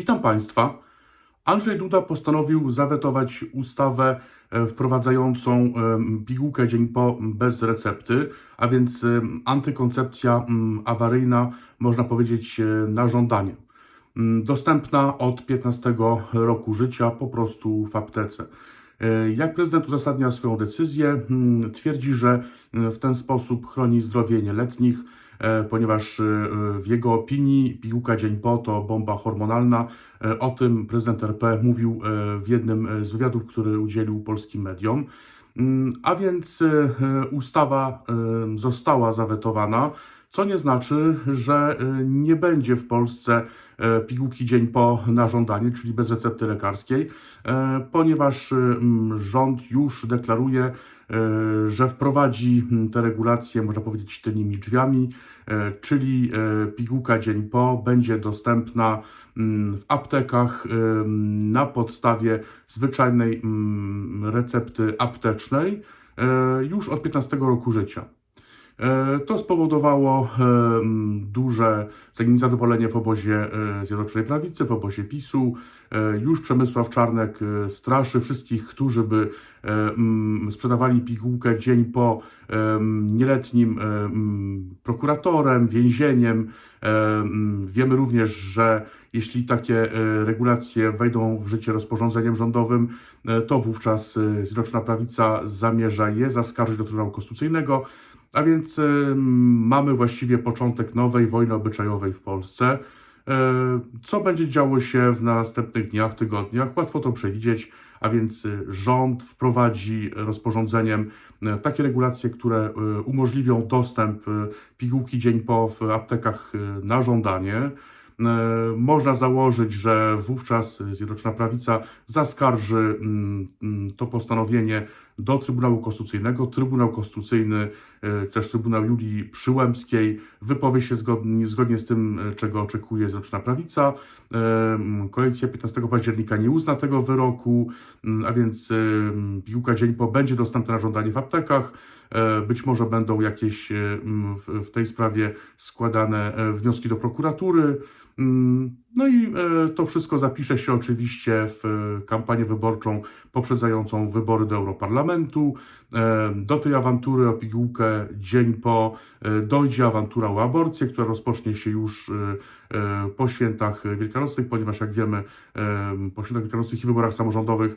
Witam Państwa. Andrzej Duda postanowił zawetować ustawę e, wprowadzającą em, pigułkę dzień po bez recepty, a więc em, antykoncepcja awaryjna, można powiedzieć, e, na żądanie. Dostępna od 15 roku życia po prostu w aptece. E, Jak prezydent uzasadnia swoją decyzję, twierdzi, że e, w ten sposób chroni zdrowie nieletnich, e, ponieważ e, w jego opinii pigułka dzień po to bomba hormonalna. E, O tym prezydent RP mówił e, w jednym e, z wywiadów, który udzielił polskim mediom. Mm, A więc e, ustawa e, została zawetowana, co nie znaczy, że e, nie będzie w Polsce e, pigułki dzień po na żądanie, czyli bez recepty lekarskiej, e, ponieważ mm, rząd już deklaruje, e, że wprowadzi te regulacje, można powiedzieć, tylnymi drzwiami, czyli pigułka dzień po będzie dostępna w aptekach na podstawie zwyczajnej recepty aptecznej już od 15 roku życia. E, To spowodowało e, duże zadowolenie w obozie e, Zjednoczonej Prawicy, w obozie PiSu. Już Przemysław Czarnek straszy wszystkich, którzy by sprzedawali pigułkę dzień po nieletnim prokuratorem, więzieniem. Wiemy również, że jeśli takie regulacje wejdą w życie rozporządzeniem rządowym, to wówczas Zjednoczona Prawica zamierza je zaskarżyć do Trybunału Konstytucyjnego. A więc em, mamy właściwie początek nowej wojny obyczajowej w Polsce. E, Co będzie działo się w następnych dniach, tygodniach? Łatwo to przewidzieć, a więc y, rząd wprowadzi rozporządzeniem e, takie regulacje, które e, umożliwią dostęp e, pigułki dzień po w aptekach e, na żądanie. E, Można założyć, że wówczas Zjednoczona Prawica zaskarży mm, mm, to postanowienie do Trybunału Konstytucyjnego. Trybunał Konstytucyjny, e, też Trybunał Julii Przyłębskiej wypowie się zgodnie, zgodnie z tym, e, czego oczekuje Zjednoczona Prawica. E, Koalicja 15 października nie uzna tego wyroku, a więc piłka dzień po będzie dostępna na żądanie w aptekach. Być może będą jakieś w, tej sprawie składane wnioski do prokuratury. Mm, No i e, to wszystko zapisze się oczywiście w e, kampanię wyborczą poprzedzającą wybory do Europarlamentu. E, Do tej awantury o pigułkę dzień po dojdzie awantura o aborcję, która rozpocznie się już po świętach wielkanocnych, ponieważ jak wiemy, po świętach wielkanocnych i wyborach samorządowych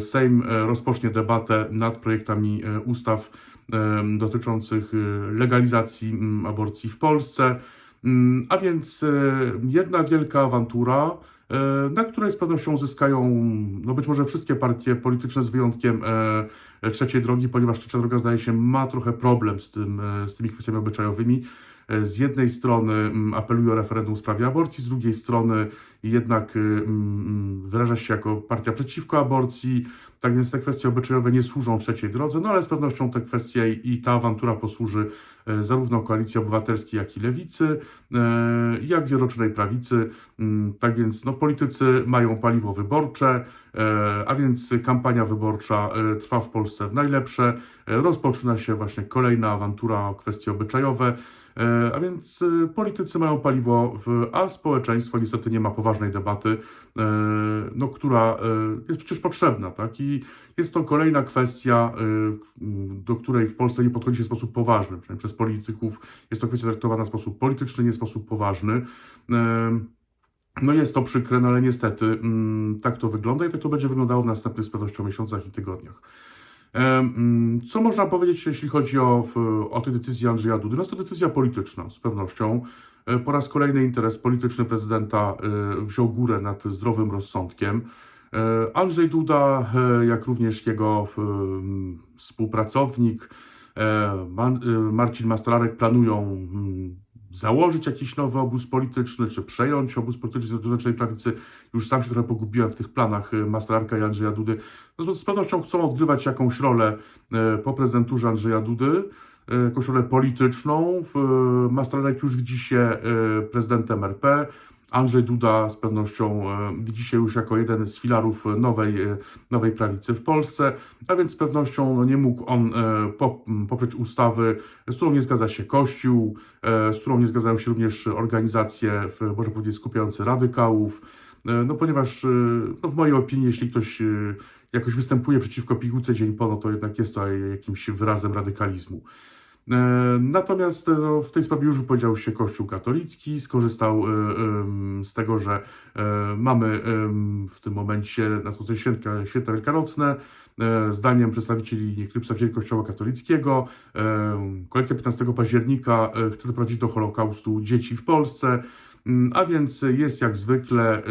Sejm rozpocznie debatę nad projektami ustaw dotyczących legalizacji mm, aborcji w Polsce. Mm, A więc e, jedna wielka awantura, e, na której z pewnością zyskają no być może wszystkie partie polityczne z wyjątkiem e, trzeciej drogi, ponieważ trzecia droga zdaje się ma trochę problem z, tym, z tymi kwestiami obyczajowymi. Z jednej strony mm, apeluje o referendum w sprawie aborcji, z drugiej strony jednak mm, wyraża się jako partia przeciwko aborcji. Tak więc te kwestie obyczajowe nie służą trzeciej drodze, no ale z pewnością te kwestie i ta awantura posłuży e, zarówno koalicji obywatelskiej, jak i lewicy, e, jak Zjednoczonej Prawicy. Mm, Tak więc no, politycy mają paliwo wyborcze, e, a więc kampania wyborcza trwa w Polsce w najlepsze. Rozpoczyna się właśnie kolejna awantura o kwestie obyczajowe. E, A więc e, politycy mają paliwo, w, a społeczeństwo niestety nie ma poważnej debaty, e, no, która jest przecież potrzebna. Tak? I jest to kolejna kwestia, do której w Polsce nie podchodzi się w sposób poważny. Przynajmniej przez polityków jest to kwestia traktowana w sposób polityczny, nie w sposób poważny. No jest to przykre, no ale niestety mm, tak to wygląda i tak to będzie wyglądało w następnych z pewnością miesiącach i tygodniach. Em, Co można powiedzieć, jeśli chodzi o, o tę decyzję Andrzeja Dudy? No to decyzja polityczna, z pewnością. E, Po raz kolejny interes polityczny prezydenta e, wziął górę nad zdrowym rozsądkiem. E, Andrzej Duda, e, jak również jego e, współpracownik e, e, Marcin Mastalarek planują mm, założyć jakiś nowy obóz polityczny, czy przejąć obóz polityczny Zjednoczonej Prawicy. Już sam się trochę pogubiłem w tych planach e, Mastalarka i Andrzeja Dudy. No, z pewnością chcą odgrywać jakąś rolę e, po prezydenturze Andrzeja Dudy, e, jakąś rolę polityczną. Mastalarek już widzi się prezydentem RP. Andrzej Duda z pewnością e, widzi się już jako jeden z filarów nowej, e, nowej prawicy w Polsce, a więc z pewnością no, nie mógł on e, poprzeć ustawy, z którą nie zgadza się Kościół, z którą nie zgadzają się również organizacje, można powiedzieć, skupiające radykałów. No ponieważ no w mojej opinii, jeśli ktoś jakoś występuje przeciwko pigułce dzień po, no to jednak jest to jakimś wyrazem radykalizmu. E, Natomiast e, no, w tej sprawie już wypowiedział się Kościół katolicki, skorzystał e, z tego, że mamy w tym momencie nadchodzące święta, święta wielkanocne. Zdaniem przedstawicieli niektórych przedstawicieli Kościoła katolickiego, kolekcja 15 października chce doprowadzić do Holokaustu dzieci w Polsce. Mm, A więc jest jak zwykle,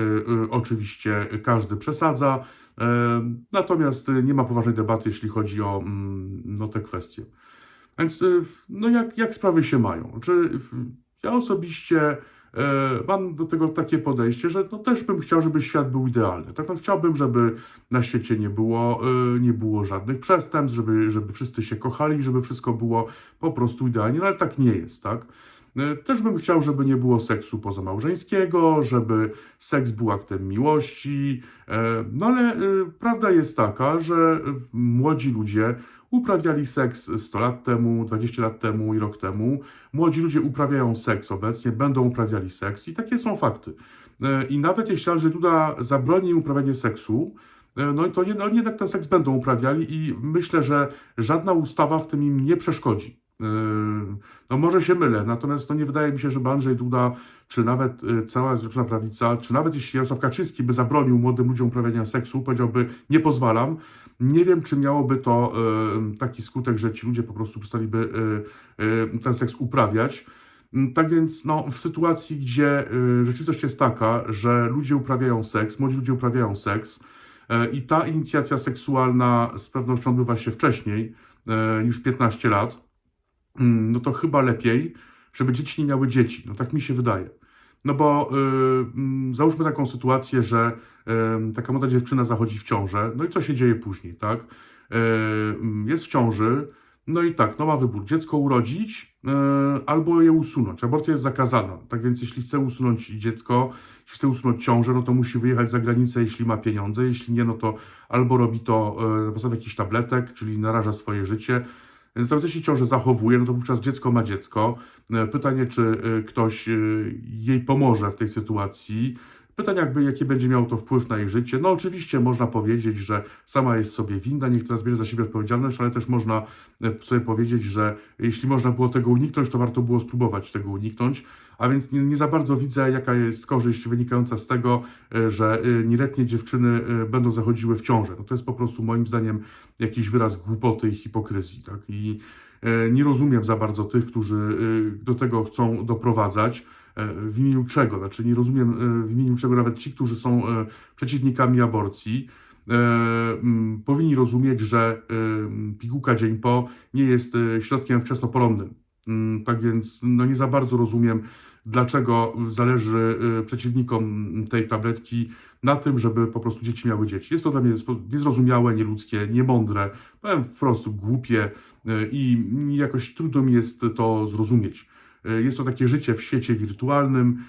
oczywiście każdy przesadza, natomiast nie ma poważnej debaty, jeśli chodzi o mm, no, te kwestie. Więc y, no jak, jak sprawy się mają? Czy ja osobiście e, mam do tego takie podejście, że no też bym chciał, żeby świat był idealny. Tak no, chciałbym, żeby na świecie nie było, y, nie było żadnych przestępstw, żeby, żeby wszyscy się kochali, żeby wszystko było po prostu idealnie, no ale tak nie jest, tak? E, Też bym chciał, żeby nie było seksu pozamałżeńskiego, żeby seks był aktem miłości. e, No ale e, prawda jest taka, że e, młodzi ludzie uprawiali seks 100 lat temu, 20 lat temu i rok temu. Młodzi ludzie uprawiają seks obecnie, będą uprawiali seks i takie są fakty. E, I nawet jeśli Andrzej Duda zabroni im uprawianie seksu, e, no to oni jednak ten seks będą uprawiali i myślę, że żadna ustawa w tym im nie przeszkodzi. Yy, No może się mylę, natomiast no nie wydaje mi się, żeby Andrzej Duda, czy nawet y, cała Zjednoczona Prawica, czy nawet jeśli Jarosław Kaczyński by zabronił młodym ludziom uprawiania seksu, powiedziałby nie pozwalam, nie wiem, czy miałoby to y, taki skutek, że ci ludzie po prostu przestaliby y, ten seks uprawiać. Mm, Tak więc no, w sytuacji, gdzie rzeczywistość jest taka, że ludzie uprawiają seks, młodzi ludzie uprawiają seks i ta inicjacja seksualna z pewnością odbywa się wcześniej niż 15 lat, no to chyba lepiej, żeby dzieci nie miały dzieci. No tak mi się wydaje. No bo y, mm, załóżmy taką sytuację, że taka młoda dziewczyna zachodzi w ciążę, no i co się dzieje później, tak? Y, mm, jest w ciąży, no i tak, no ma wybór, dziecko urodzić y, albo je usunąć. Aborcja jest zakazana, tak więc jeśli chce usunąć dziecko, jeśli chce usunąć ciążę, no to musi wyjechać za granicę, jeśli ma pieniądze, jeśli nie, no to albo robi to y, na podstawie jakichś tabletek, czyli naraża swoje życie, Natomiast jeśli ciążę zachowuje, no to wówczas dziecko ma dziecko. E, Pytanie, czy e, ktoś e, jej pomoże w tej sytuacji. Pytanie, jakby, jaki będzie miało to wpływ na jej życie. No oczywiście można powiedzieć, że sama jest sobie winna, niech teraz bierze za siebie odpowiedzialność, ale też można e, sobie powiedzieć, że jeśli można było tego uniknąć, to warto było spróbować tego uniknąć. A więc nie, nie za bardzo widzę, jaka jest korzyść wynikająca z tego, e, że e, nieletnie dziewczyny będą zachodziły w ciążę. No to jest po prostu moim zdaniem jakiś wyraz głupoty i hipokryzji. Tak? I nie rozumiem za bardzo tych, którzy do tego chcą doprowadzać. E, W imieniu czego? Znaczy nie rozumiem e, w imieniu czego nawet ci, którzy są e, przeciwnikami aborcji, powinni rozumieć, że pigułka dzień po nie jest środkiem wczesnoporonnym. Mm, Tak więc no nie za bardzo rozumiem, dlaczego zależy przeciwnikom tej tabletki na tym, żeby po prostu dzieci miały dzieci. Jest to dla mnie niezrozumiałe, nieludzkie, niemądre, powiem wprost głupie e, i jakoś trudno mi jest to zrozumieć. E, Jest to takie życie w świecie wirtualnym,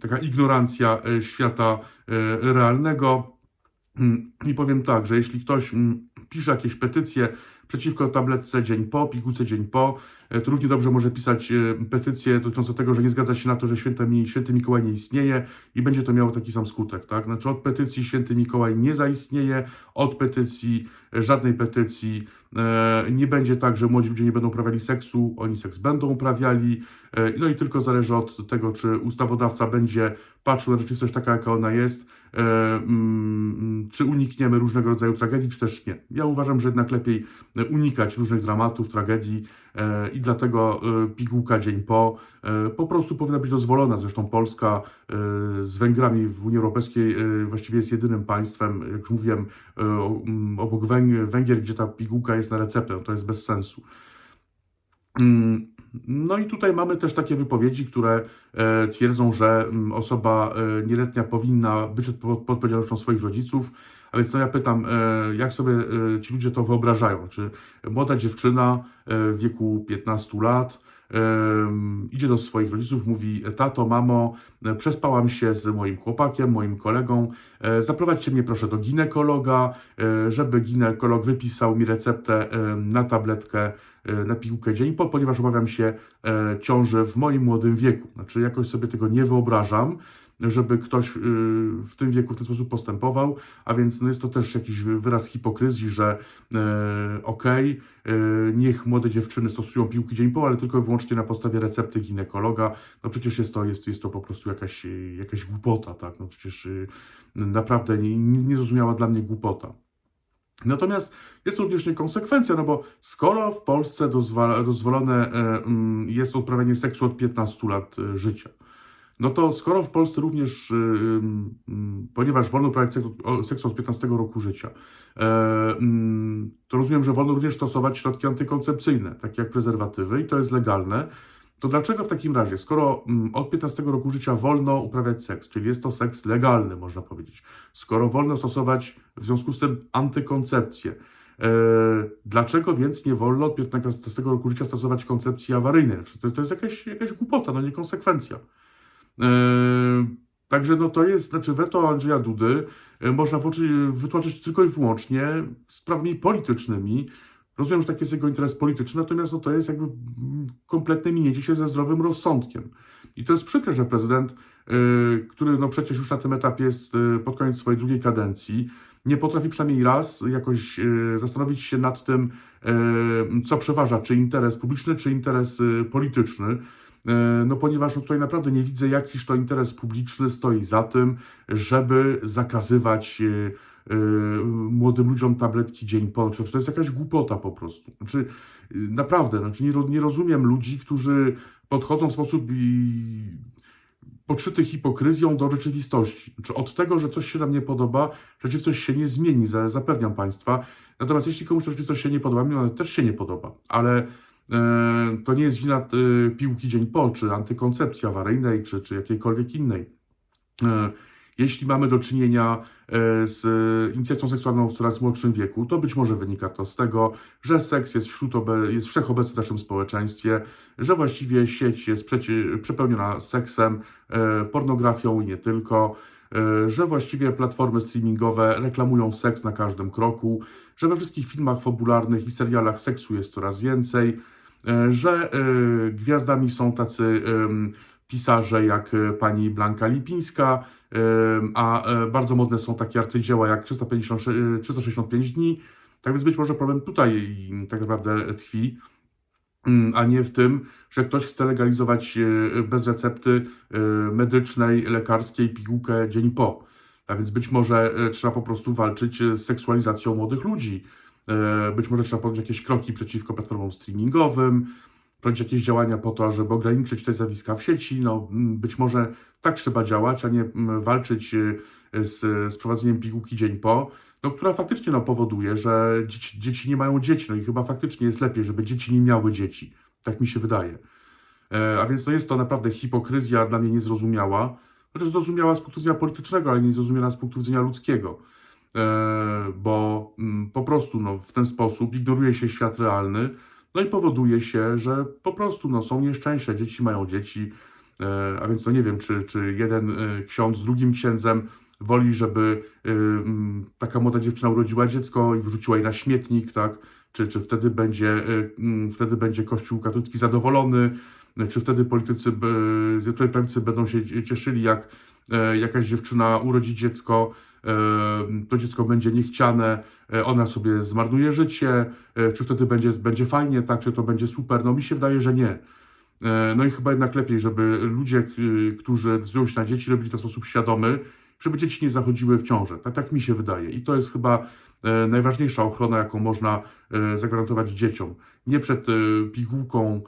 taka ignorancja e, świata e, realnego. Mm, I powiem tak, że jeśli ktoś mm, pisze jakieś petycje przeciwko tabletce dzień po, pigułce dzień po, to równie dobrze może pisać e, petycje dotyczące tego, że nie zgadza się na to, że święty, Mi- święty Mikołaj nie istnieje i będzie to miało taki sam skutek, tak? Znaczy od petycji święty Mikołaj nie zaistnieje, od petycji, e, żadnej petycji e, nie będzie tak, że młodzi ludzie nie będą uprawiali seksu, oni seks będą uprawiali, e, no i tylko zależy od tego, czy ustawodawca będzie patrzył na rzeczywistość taka, jaka ona jest, e, mm, czy unikniemy różnego rodzaju tragedii, czy też nie. Ja uważam, że jednak lepiej e, unikać różnych dramatów, tragedii e, i dlatego e, pigułka dzień po e, po prostu powinna być dozwolona. Zresztą Polska e, z Węgrami w Unii Europejskiej e, właściwie jest jedynym państwem, jak już mówiłem, e, obok Węg- Węgier, gdzie ta pigułka jest na receptę. No To jest bez sensu. Mm, No i tutaj mamy też takie wypowiedzi, które e, twierdzą, że osoba e, nieletnia powinna być pod odpowiedzialnością swoich rodziców. A więc to ja pytam, e, jak sobie e, ci ludzie to wyobrażają? Czy młoda dziewczyna e, w wieku 15 lat idzie do swoich rodziców, mówi: Tato, mamo, przespałam się z moim chłopakiem, moim kolegą, zaprowadźcie mnie proszę do ginekologa, żeby ginekolog wypisał mi receptę na tabletkę na pigułkę dzień po, ponieważ obawiam się ciąży w moim młodym wieku. Znaczy, jakoś sobie tego nie wyobrażam. Żeby ktoś y, w tym wieku w ten sposób postępował, a więc no jest to też jakiś wyraz hipokryzji, że e, okej, e, niech młode dziewczyny stosują piłki dzień po, ale tylko i wyłącznie na podstawie recepty ginekologa. No przecież jest to, jest, jest to po prostu jakaś, y, jakaś głupota, tak? No przecież y, naprawdę nie- nie- niezrozumiała dla mnie głupota. Natomiast jest to również niekonsekwencja, no bo skoro w Polsce dozwolone mm, jest odprawianie seksu od 15 lat życia, no to skoro w Polsce również, y, mm, ponieważ wolno uprawiać seks od 15 roku życia, e, mm, to rozumiem, że wolno również stosować środki antykoncepcyjne, takie jak prezerwatywy i to jest legalne, to dlaczego w takim razie, skoro mm, od 15 roku życia wolno uprawiać seks, czyli jest to seks legalny, można powiedzieć, skoro wolno stosować w związku z tym antykoncepcję, e, dlaczego więc nie wolno od 15 roku życia stosować koncepcji awaryjnej? Znaczy, To, to jest jakaś, jakaś głupota, no niekonsekwencja. E, Także no to jest, znaczy weto Andrzeja Dudy e, można wytłumaczyć tylko i wyłącznie sprawami politycznymi. Rozumiem, że taki jest jego interes polityczny, natomiast no to jest jakby kompletne minięcie się ze zdrowym rozsądkiem. I to jest przykre, że prezydent, y, który no przecież już na tym etapie jest pod koniec swojej drugiej kadencji, nie potrafi przynajmniej raz jakoś zastanowić się nad tym, co przeważa, czy interes publiczny, czy interes polityczny. Y, No ponieważ no tutaj naprawdę nie widzę, jakiż to interes publiczny stoi za tym, żeby zakazywać y, y, młodym ludziom tabletki dzień po. Czy to jest jakaś głupota po prostu. Znaczy, naprawdę, znaczy nie, nie rozumiem ludzi, którzy podchodzą w sposób i podszyty hipokryzją do rzeczywistości. Znaczy od tego, że coś się nam nie podoba, rzeczywistość się nie zmieni, za- zapewniam Państwa. Natomiast jeśli komuś rzeczywistość się nie podoba, mi też się nie podoba, ale e, to nie jest wina e, piłki dzień po, czy antykoncepcji awaryjnej, czy, czy jakiejkolwiek innej. E, Jeśli mamy do czynienia e, z inicjacją seksualną w coraz młodszym wieku, to być może wynika to z tego, że seks jest, wśród obe, jest wszechobecny w naszym społeczeństwie, że właściwie sieć jest przecie, przepełniona seksem, e, pornografią i nie tylko, e, że właściwie platformy streamingowe reklamują seks na każdym kroku, że we wszystkich filmach fabularnych i serialach seksu jest coraz więcej, e, że e, gwiazdami są tacy pisarze jak e, pani Blanka Lipińska, a e, bardzo modne są takie arcydzieła jak 350, e, 365 dni. Tak więc być może problem tutaj tak naprawdę tkwi, mm, a nie w tym, że ktoś chce legalizować e, bez recepty e, medycznej, lekarskiej pigułkę dzień po. A więc być może e, trzeba po prostu walczyć e, z seksualizacją młodych ludzi. E, Być może trzeba podjąć jakieś kroki przeciwko platformom streamingowym, prowadzić jakieś działania po to, żeby ograniczyć te zjawiska w sieci. No, być może tak trzeba działać, a nie walczyć e, z, z prowadzeniem pigułki dzień po, no, która faktycznie no, powoduje, że dzieci, dzieci nie mają dzieci. No i chyba faktycznie jest lepiej, żeby dzieci nie miały dzieci. Tak mi się wydaje. E, A więc no jest to naprawdę hipokryzja dla mnie niezrozumiała. Znaczy zrozumiała z punktu widzenia politycznego, ale niezrozumiała z punktu widzenia ludzkiego. E, Bo mm, po prostu no, w ten sposób ignoruje się świat realny, no i powoduje się, że po prostu no, są nieszczęścia, dzieci mają dzieci, e, a więc to nie wiem, czy, czy jeden e, ksiądz z drugim księdzem woli, żeby mm, taka młoda dziewczyna urodziła dziecko i wrzuciła je na śmietnik, tak? Czy, czy wtedy będzie, mm, wtedy będzie Kościół katolicki zadowolony, czy wtedy politycy Zjednoczonej Prawicy będą się cieszyli, jak jakaś dziewczyna urodzi dziecko, to dziecko będzie niechciane, e, ona sobie zmarnuje życie, e, czy wtedy będzie, będzie fajnie, tak, czy to będzie super. No mi się wydaje, że nie. E, No i chyba jednak lepiej, żeby ludzie, którzy decydują się na dzieci, robili to w sposób świadomy, żeby dzieci nie zachodziły w ciążę. Tak, tak mi się wydaje. I to jest chyba najważniejsza ochrona, jaką można zagwarantować dzieciom. Nie przed pigułką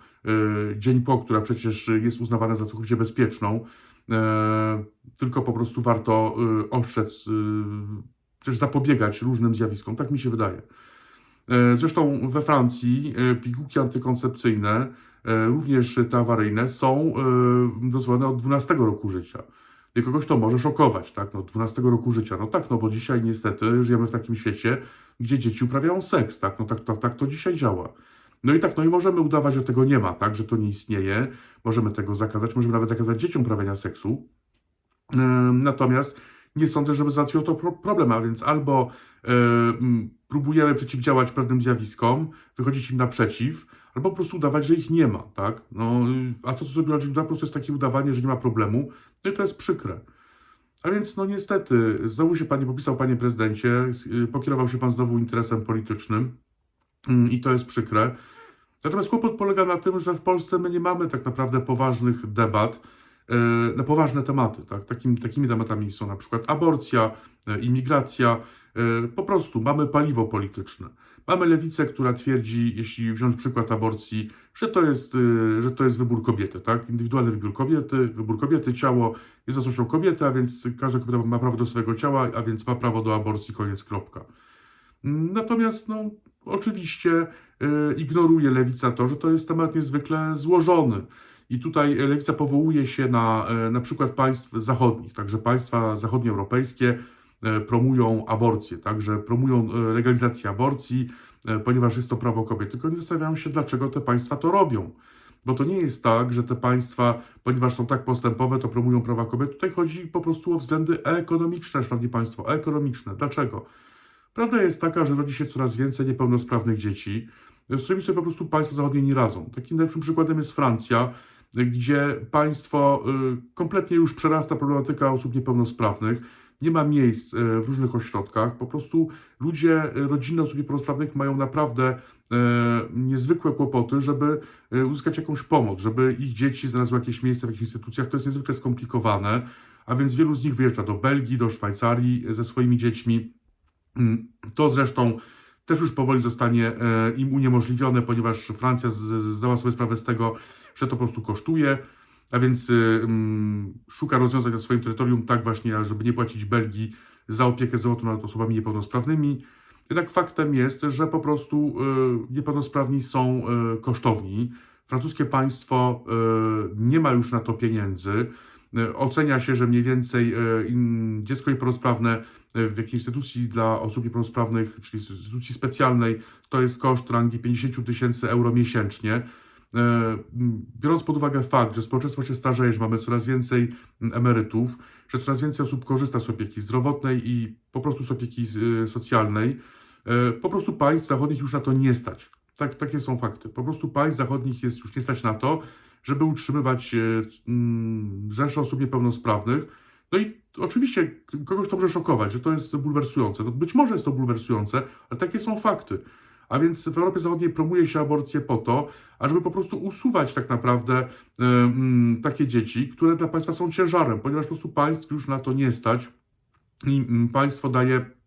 dzień po, która przecież jest uznawana za całkowicie bezpieczną, tylko po prostu warto e, ostrzec, e, też zapobiegać różnym zjawiskom. Tak mi się wydaje. E, Zresztą we Francji e, pigułki antykoncepcyjne, e, również te awaryjne, są e, dozwolone od 12 roku życia. I kogoś to może szokować, tak? No, 12 roku życia. No tak, no bo dzisiaj niestety żyjemy w takim świecie, gdzie dzieci uprawiają seks, tak? No tak, tak, tak to dzisiaj działa. No i tak, no i możemy udawać, że tego nie ma, tak? Że to nie istnieje. Możemy tego zakazać, możemy nawet zakazać dzieciom uprawiania seksu. Natomiast nie sądzę, żeby załatwiło to pro- problem, a więc albo próbujemy przeciwdziałać pewnym zjawiskom, wychodzić im naprzeciw, albo po prostu udawać, że ich nie ma, tak? No, a to, co zrobiła Duda, po prostu jest takie udawanie, że nie ma problemu, no i to jest przykre. A więc, no niestety, znowu się pan popisał, panie prezydencie, y, pokierował się pan znowu interesem politycznym mm, i to jest przykre. Natomiast kłopot polega na tym, że w Polsce my nie mamy tak naprawdę poważnych debat e, na poważne tematy. Tak? Takim, takimi tematami są na przykład aborcja, e, imigracja. E, Po prostu mamy paliwo polityczne. Mamy lewicę, która twierdzi, jeśli wziąć przykład aborcji, że to jest, że to jest wybór kobiety, tak? Indywidualny wybór kobiety, wybór kobiety, ciało jest własnością kobiety, a więc każda kobieta ma prawo do swojego ciała, a więc ma prawo do aborcji, koniec, kropka. Natomiast, no, oczywiście y, ignoruje lewica to, że to jest temat niezwykle złożony. I tutaj lewica powołuje się na, y, na przykład państw zachodnich, także państwa zachodnioeuropejskie promują aborcję, także promują legalizację aborcji, ponieważ jest to prawo kobiet. Tylko nie zastanawiają się, dlaczego te państwa to robią. Bo to nie jest tak, że te państwa, ponieważ są tak postępowe, to promują prawa kobiet. Tutaj chodzi po prostu o względy ekonomiczne, szanowni państwo, ekonomiczne. Dlaczego? Prawda jest taka, że rodzi się coraz więcej niepełnosprawnych dzieci, z którymi sobie po prostu państwa zachodnie nie radzą. Takim najlepszym przykładem jest Francja, gdzie państwo y, kompletnie już przerasta problematyka osób niepełnosprawnych. Nie ma miejsc y, w różnych ośrodkach. Po prostu ludzie, y, rodziny osób niepełnosprawnych mają naprawdę niezwykłe kłopoty, żeby uzyskać jakąś pomoc, żeby ich dzieci znalazły jakieś miejsce w jakichś instytucjach. To jest niezwykle skomplikowane, a więc wielu z nich wyjeżdża do Belgii, do Szwajcarii ze swoimi dziećmi. Mm, To zresztą też już powoli zostanie e, im uniemożliwione, ponieważ Francja zdała sobie sprawę z tego, że to po prostu kosztuje, a więc y, mm, szuka rozwiązań na swoim terytorium tak właśnie, żeby nie płacić Belgii za opiekę zdrowotną nad osobami niepełnosprawnymi. Jednak faktem jest, że po prostu y, niepełnosprawni są y, kosztowni. Francuskie państwo nie ma już na to pieniędzy. Y, Ocenia się, że mniej więcej in- dziecko niepełnosprawne y, w jakiejś instytucji dla osób niepełnosprawnych, czyli instytucji specjalnej, to jest koszt rangi 50 000 tysięcy euro miesięcznie. E, Biorąc pod uwagę fakt, że społeczeństwo się starzeje, że mamy coraz więcej emerytów, że coraz więcej osób korzysta z opieki zdrowotnej i po prostu z opieki socjalnej, e, po prostu państw zachodnich już na to nie stać. Tak, takie są fakty. Po prostu państw zachodnich jest już nie stać na to, żeby utrzymywać e, mm, rzesze osób niepełnosprawnych. No i oczywiście kogoś to może szokować, że to jest bulwersujące. No być może jest to bulwersujące, ale takie są fakty. A więc w Europie Zachodniej promuje się aborcję po to, ażeby po prostu usuwać tak naprawdę e, mm, takie dzieci, które dla państwa są ciężarem, ponieważ po prostu państw już na to nie stać i mm, państwo daje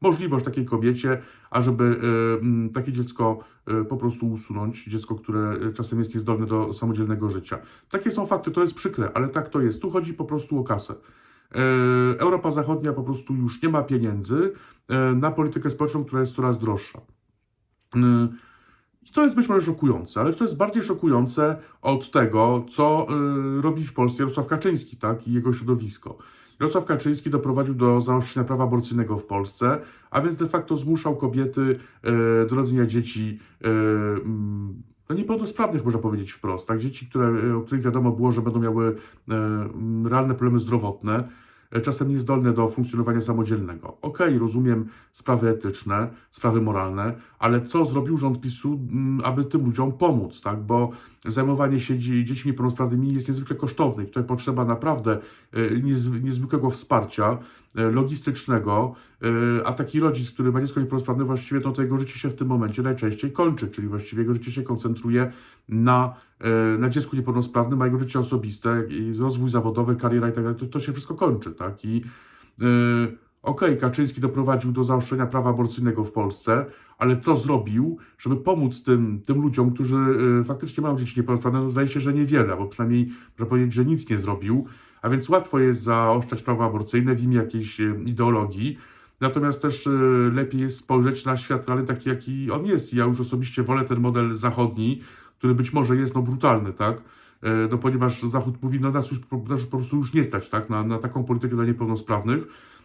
możliwość takiej kobiecie, ażeby e, mm, takie dziecko e, po prostu usunąć, dziecko, które e, czasem jest niezdolne do samodzielnego życia. Takie są fakty, to jest przykre, ale tak to jest. Tu chodzi po prostu o kasę. Europa Zachodnia po prostu już nie ma pieniędzy na politykę społeczną, która jest coraz droższa. I to jest być może szokujące, ale to jest bardziej szokujące od tego, co robi w Polsce Jarosław Kaczyński tak, i jego środowisko. Jarosław Kaczyński doprowadził do zaostrzenia prawa aborcyjnego w Polsce, a więc de facto zmuszał kobiety y, do rodzenia dzieci y, mm, no niepełnosprawnych, można powiedzieć wprost. Tak? Dzieci, które, o których wiadomo było, że będą miały y, mm, realne problemy zdrowotne, czasem niezdolne do funkcjonowania samodzielnego. Okej, rozumiem sprawy etyczne, sprawy moralne, ale co zrobił rząd PiSu, mm, aby tym ludziom pomóc, tak? Bo zajmowanie się dzie- dziećmi niepełnosprawnymi jest niezwykle kosztowne tutaj potrzeba naprawdę e, niezw- niezwykłego wsparcia e, logistycznego, e, a taki rodzic, który ma dziecko niepełnosprawne, właściwie to, jego życie się w tym momencie najczęściej kończy, czyli właściwie jego życie się koncentruje na, na dziecku niepełnosprawnym, a jego życie osobiste, rozwój zawodowy, kariera i tak to, to się wszystko kończy, tak? I Okej, Kaczyński doprowadził do zaostrzenia prawa aborcyjnego w Polsce, ale co zrobił, żeby pomóc tym, tym ludziom, którzy y, faktycznie mają dzieci niepełnosprawne? No zdaje się, że niewiele, albo przynajmniej można powiedzieć, że nic nie zrobił, a więc łatwo jest zaostrzać prawo aborcyjne w imię jakiejś y, ideologii, natomiast też y, lepiej jest spojrzeć na świat realny taki, jaki on jest. Ja już osobiście wolę ten model zachodni, który być może jest no, brutalny, tak? E, No, ponieważ Zachód mówi, no nas już nas po prostu już nie stać, tak? Na, na taką politykę dla niepełnosprawnych.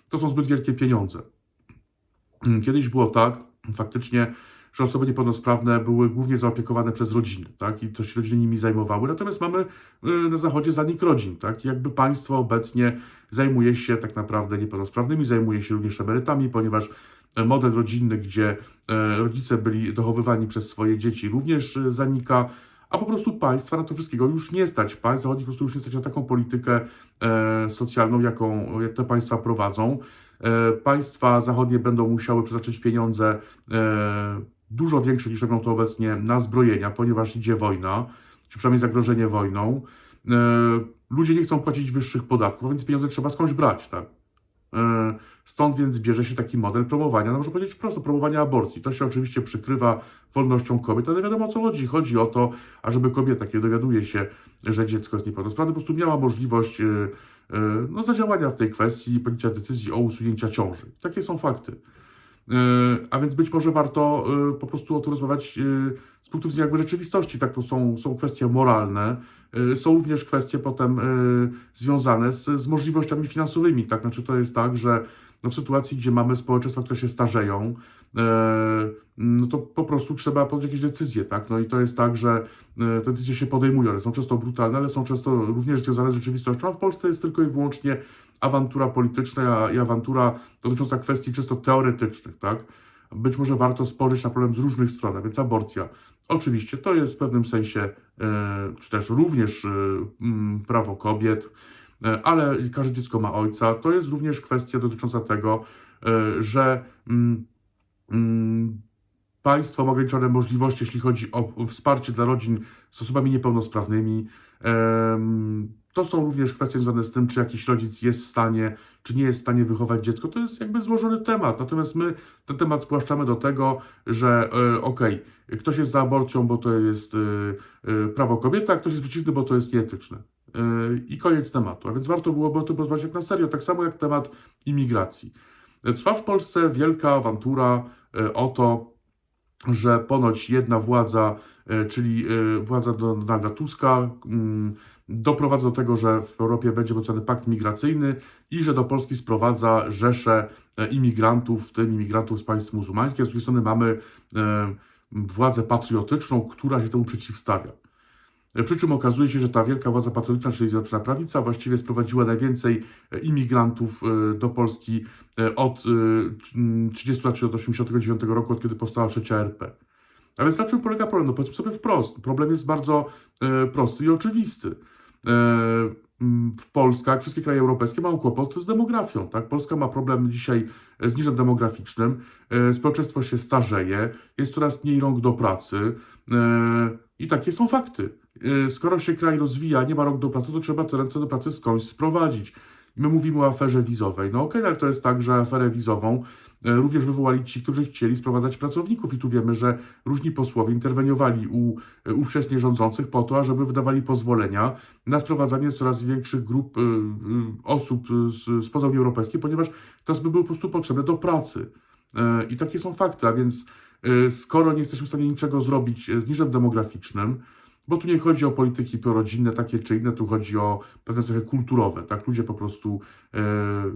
To są zbyt wielkie pieniądze. Kiedyś było tak, faktycznie, że osoby niepełnosprawne były głównie zaopiekowane przez rodziny, tak? I to się rodziny nimi zajmowały. Natomiast mamy y, na zachodzie zanik rodzin, tak? Jakby państwo obecnie zajmuje się tak naprawdę niepełnosprawnymi, zajmuje się również emerytami, ponieważ e, model rodzinny, gdzie e, rodzice byli dochowywani przez swoje dzieci, również e, zanika, a po prostu państwa na to wszystkiego już nie stać. Państw zachodnich po prostu już nie stać na taką politykę e, socjalną, jaką jak te państwa prowadzą. E, państwa zachodnie będą musiały przeznaczyć pieniądze e, dużo większe niż robią to obecnie na zbrojenia, ponieważ idzie wojna, czy przynajmniej zagrożenie wojną. E, ludzie nie chcą płacić wyższych podatków, więc pieniądze trzeba skądś brać, tak? Stąd więc bierze się taki model promowania, no można powiedzieć wprost, promowania aborcji. To się oczywiście przykrywa wolnością kobiet, ale wiadomo o co chodzi. Chodzi o to, ażeby kobieta, kiedy dowiaduje się, że dziecko jest niepełnosprawne, po prostu miała możliwość e, no, zadziałania w tej kwestii i podjęcia decyzji o usunięcia ciąży. Takie są fakty. E, A więc być może warto e, po prostu o tym rozmawiać z punktu widzenia jakby rzeczywistości. Tak, to są, są kwestie moralne, są również kwestie potem związane z, z możliwościami finansowymi. Tak, znaczy to jest tak, że no w sytuacji, gdzie mamy społeczeństwa, które się starzeją, no to po prostu trzeba podjąć jakieś decyzje, tak? No i to jest tak, że e, te decyzje się podejmują, one są często brutalne, ale są często również związane z rzeczywistością, a w Polsce jest tylko i wyłącznie awantura polityczna i awantura dotycząca kwestii czysto teoretycznych, tak? Być może warto spojrzeć na problem z różnych stron, a więc aborcja. Oczywiście to jest w pewnym sensie, e, czy też również e, mm, prawo kobiet, e, ale każde dziecko ma ojca. To jest również kwestia dotycząca tego, e, że mm, państwo ma ograniczone możliwości, jeśli chodzi o wsparcie dla rodzin z osobami niepełnosprawnymi. To są również kwestie związane z tym, czy jakiś rodzic jest w stanie, czy nie jest w stanie wychować dziecko. To jest jakby złożony temat. Natomiast my ten temat spłaszczamy do tego, że e, okej, ktoś jest za aborcją, bo to jest e, e, prawo kobiety, a ktoś jest przeciwny, bo to jest nieetyczne. I koniec tematu. A więc warto byłoby o tym porozmawiać jak na serio, tak samo jak temat imigracji. Trwa w Polsce wielka awantura o to, że ponoć jedna władza, e, czyli e, władza Donalda Tuska, mm, doprowadza do tego, że w Europie będzie podpisany pakt migracyjny i że do Polski sprowadza rzesze e, imigrantów, w tym imigrantów z państw muzułmańskich. Z drugiej strony mamy e, władzę patriotyczną, która się temu przeciwstawia. E, Przy czym okazuje się, że ta wielka władza patriotyczna, czyli Zjednoczona Prawica, właściwie sprowadziła najwięcej e, imigrantów e, do Polski od e, mm, 30 lat, czy od 89 roku, od kiedy powstała trzecia RP. A więc na czym polega problem? No powiedzmy sobie wprost. Problem jest bardzo prosty i oczywisty. W Polska, jak wszystkie kraje europejskie, mają kłopot z demografią. Tak? Polska ma problem dzisiaj z niżem demograficznym. Społeczeństwo się starzeje, jest coraz mniej rąk do pracy. I takie są fakty. E, skoro się kraj rozwija, nie ma rąk do pracy, to trzeba te ręce do pracy skądś sprowadzić. My mówimy o aferze wizowej. No okej, ale to jest tak, że aferę wizową e, również wywołali ci, którzy chcieli sprowadzać pracowników. I tu wiemy, że różni posłowie interweniowali u e, ówcześnie rządzących po to, ażeby wydawali pozwolenia na sprowadzanie coraz większych grup osób z, spoza Unii Europejskiej, ponieważ to by były po prostu potrzebne do pracy. I takie są fakty, a więc skoro nie jesteśmy w stanie niczego zrobić z niżem demograficznym, bo tu nie chodzi o polityki prorodzinne, takie czy inne, tu chodzi o pewne cechy kulturowe, tak? Ludzie po prostu e,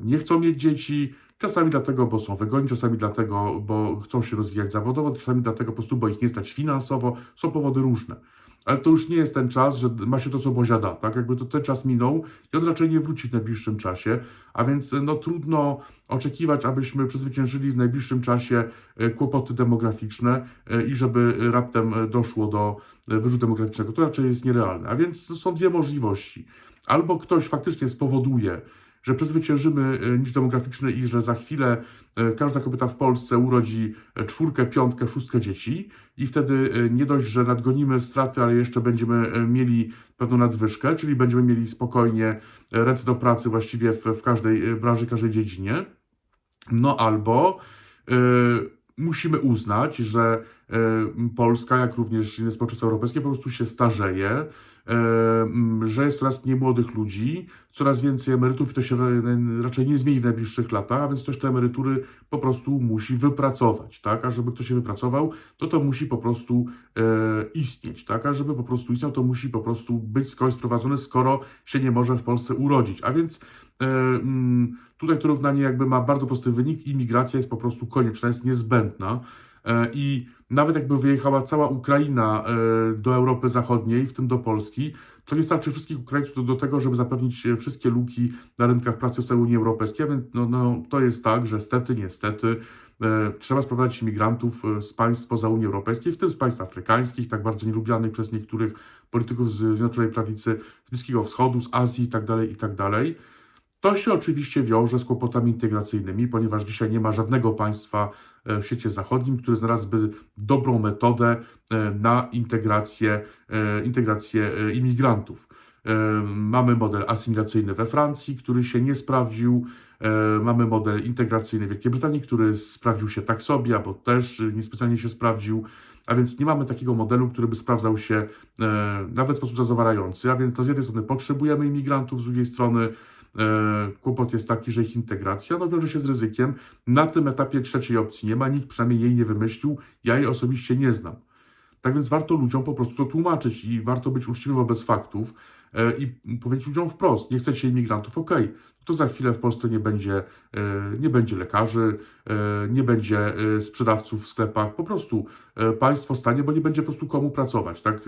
nie chcą mieć dzieci, czasami dlatego, bo są wygodni, czasami dlatego, bo chcą się rozwijać zawodowo, czasami dlatego po prostu, bo ich nie stać finansowo, są powody różne. Ale to już nie jest ten czas, że ma się to, co Bozia da, tak? Jakby to ten czas minął i on raczej nie wróci w najbliższym czasie, a więc no trudno oczekiwać, abyśmy przezwyciężyli w najbliższym czasie e, kłopoty demograficzne e, i żeby raptem e, doszło do e, wyrzutu demograficznego. To raczej jest nierealne. A więc są dwie możliwości. Albo ktoś faktycznie spowoduje, że przezwyciężymy e, niż demograficzny i że za chwilę e, każda kobieta w Polsce urodzi e, czwórkę, piątkę, szóstkę dzieci i wtedy nie dość, że nadgonimy straty, ale jeszcze będziemy mieli pewną nadwyżkę, czyli będziemy mieli spokojnie ręce do pracy właściwie w, w każdej branży, każdej dziedzinie. No albo musimy uznać, że Polska, jak również inne społeczeństwa europejskie, po prostu się starzeje, że jest coraz mniej młodych ludzi, coraz więcej emerytów i to się ra- raczej nie zmieni w najbliższych latach, a więc ktoś te emerytury po prostu musi wypracować, tak? A żeby ktoś się wypracował, to to musi po prostu e, istnieć, tak? A żeby po prostu istniał, to musi po prostu być skądś sprowadzony, skoro się nie może w Polsce urodzić. A więc e, mm, tutaj to równanie jakby ma bardzo prosty wynik. Imigracja jest po prostu konieczna, jest niezbędna. E, I nawet jakby wyjechała cała Ukraina e, do Europy Zachodniej, w tym do Polski, to nie starczy wszystkich Ukraińców do, do tego, żeby zapewnić e, wszystkie luki na rynkach pracy w całej Unii Europejskiej. No, no, to jest tak, że stety, niestety trzeba sprowadzać imigrantów z państw spoza Unii Europejskiej, w tym z państw afrykańskich, tak bardzo nielubianych przez niektórych polityków z Zjednoczonej Prawicy, z Bliskiego Wschodu, z Azji itd., itd. To się oczywiście wiąże z kłopotami integracyjnymi, ponieważ dzisiaj nie ma żadnego państwa e, w świecie zachodnim, które znalazłby dobrą metodę e, na integrację, e, integrację imigrantów. Mamy model asymilacyjny we Francji, który się nie sprawdził. Mamy model integracyjny w Wielkiej Brytanii, który sprawdził się tak sobie, albo też niespecjalnie się sprawdził. A więc nie mamy takiego modelu, który by sprawdzał się nawet w sposób zadowalający. A więc to z jednej strony potrzebujemy imigrantów, z drugiej strony kłopot jest taki, że ich integracja no, wiąże się z ryzykiem. Na tym etapie trzeciej opcji nie ma, nikt przynajmniej jej nie wymyślił, ja jej osobiście nie znam. Tak więc warto ludziom po prostu to tłumaczyć i warto być uczciwym wobec faktów e, i powiedzieć ludziom wprost, nie chcecie imigrantów, okej, to za chwilę w Polsce nie będzie, e, nie będzie lekarzy, e, nie będzie e, sprzedawców w sklepach, po prostu e, państwo stanie, bo nie będzie po prostu komu pracować, tak? E,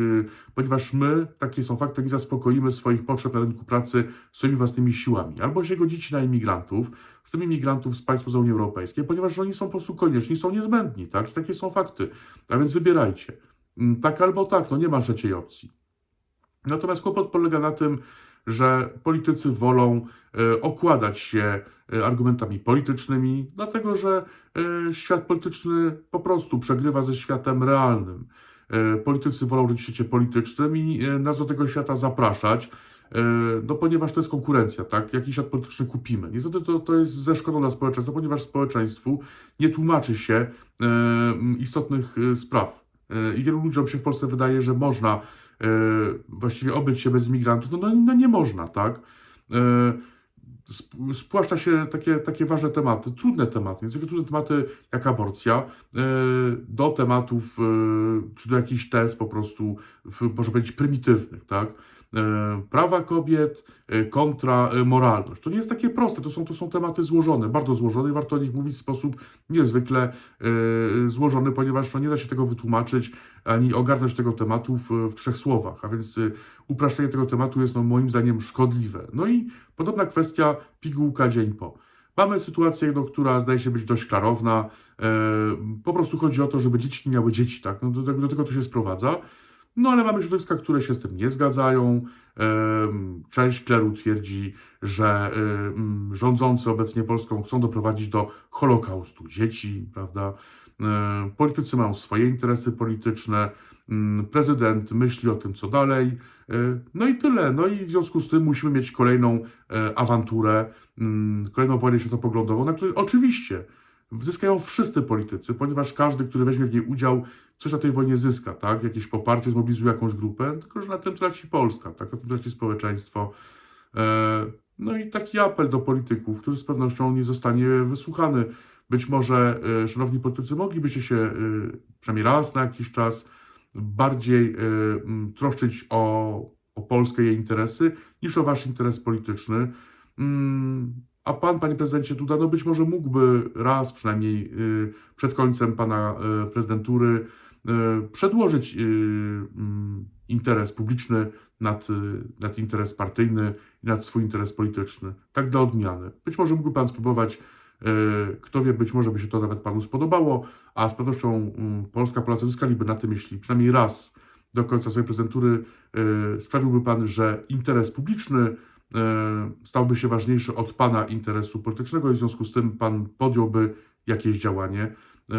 Ponieważ my, takie są fakty, nie zaspokoimy swoich potrzeb na rynku pracy swoimi własnymi siłami. Albo się godzicie na imigrantów, w tym imigrantów z państw poza Unii Europejskiej, ponieważ oni są po prostu konieczni, są niezbędni, tak? Takie są fakty. A więc wybierajcie. Mm, Tak albo tak, no nie ma trzeciej opcji. Natomiast kłopot polega na tym, że politycy wolą e, okładać się e, argumentami politycznymi, dlatego że e, świat polityczny po prostu przegrywa ze światem realnym. Politycy wolą żyć w świecie politycznym i nas do tego świata zapraszać, no ponieważ to jest konkurencja, tak? Jaki świat polityczny kupimy? Niestety to, to jest ze szkodą dla społeczeństwa, ponieważ społeczeństwu nie tłumaczy się istotnych spraw. I wielu ludziom się w Polsce wydaje, że można właściwie obyć się bez imigrantów. No, no, no nie można, tak? E, sp- Spłaszcza się takie, takie ważne tematy, trudne tematy, niezwykle trudne tematy jak aborcja, e, do tematów, e, czy do jakichś tez po prostu, w, można powiedzieć, prymitywnych, tak? E, Prawa kobiet e, kontra e, moralność. To nie jest takie proste, to są, to są tematy złożone, bardzo złożone i warto o nich mówić w sposób niezwykle złożony, ponieważ no, nie da się tego wytłumaczyć ani ogarnąć tego tematu w, w trzech słowach, a więc upraszczenie tego tematu jest no, moim zdaniem szkodliwe. No i podobna kwestia pigułka dzień po. Mamy sytuację, no, która zdaje się być dość klarowna. E, po prostu chodzi o to, żeby dzieci miały dzieci, tak? No, do, do tego to się sprowadza. No ale mamy środowiska, które się z tym nie zgadzają. Część kleru twierdzi, że rządzący obecnie Polską chcą doprowadzić do holokaustu dzieci, prawda? Politycy mają swoje interesy polityczne, prezydent myśli o tym, co dalej. E, No i tyle. No i w związku z tym musimy mieć kolejną e, awanturę, kolejną wojnę światopoglądową, na której oczywiście zyskają wszyscy politycy, ponieważ każdy, który weźmie w niej udział, coś na tej wojnie zyska, tak? Jakieś poparcie, zmobilizuje jakąś grupę, tylko że na tym traci Polska, tak? Na tym traci społeczeństwo. E, No i taki apel do polityków, który z pewnością nie zostanie wysłuchany. Być może, e, szanowni politycy, moglibyście się e, przynajmniej raz na jakiś czas bardziej troszczyć o, o Polskę i jej interesy, niż o wasz interes polityczny. A pan, panie prezydencie Duda, no być może mógłby raz przynajmniej y, przed końcem pana y, prezydentury y, przedłożyć mm, interes publiczny nad, nad interes partyjny i nad swój interes polityczny. Tak dla odmiany. Być może mógłby pan spróbować, kto wie, być może by się to nawet panu spodobało, a z pewnością mm, Polska, Polacy zyskaliby na tym, jeśli przynajmniej raz do końca swojej prezydentury sprawiłby pan, że interes publiczny stałby się ważniejszy od pana interesu politycznego i w związku z tym pan podjąłby jakieś działanie. E,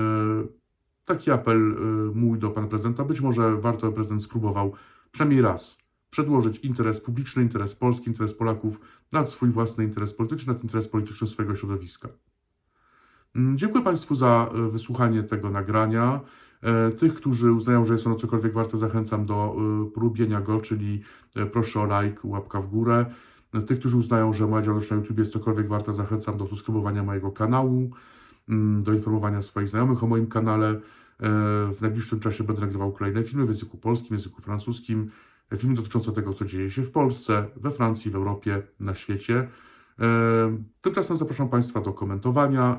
Taki apel e, mój do pana prezydenta. Być może warto, by prezydent spróbował przynajmniej raz przedłożyć interes publiczny, interes Polski, interes Polaków nad swój własny interes polityczny, nad interes polityczny swojego środowiska. Mm, Dziękuję Państwu za e, wysłuchanie tego nagrania. E, Tych, którzy uznają, że jest ono cokolwiek warte, zachęcam do e, polubienia go, czyli e, proszę o like, łapka w górę. E, Tych, którzy uznają, że moja działalność na YouTube jest cokolwiek warta, zachęcam do subskrybowania mojego kanału, mm, do informowania swoich znajomych o moim kanale. E, W najbliższym czasie będę nagrywał kolejne filmy w języku polskim, w języku francuskim, e, filmy dotyczące tego, co dzieje się w Polsce, we Francji, w Europie, na świecie. Tymczasem zapraszam Państwa do komentowania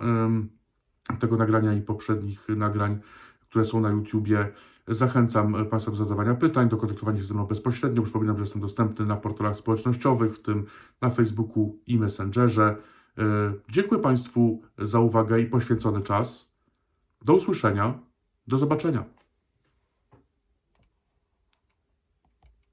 tego nagrania i poprzednich nagrań. które są na YouTubie. Zachęcam e, Państwa do zadawania pytań, do kontaktowania się ze mną bezpośrednio. Przypominam, że jestem dostępny na portalach społecznościowych, w tym na Facebooku i Messengerze. E, Dziękuję Państwu za uwagę i poświęcony czas. Do usłyszenia. Do zobaczenia.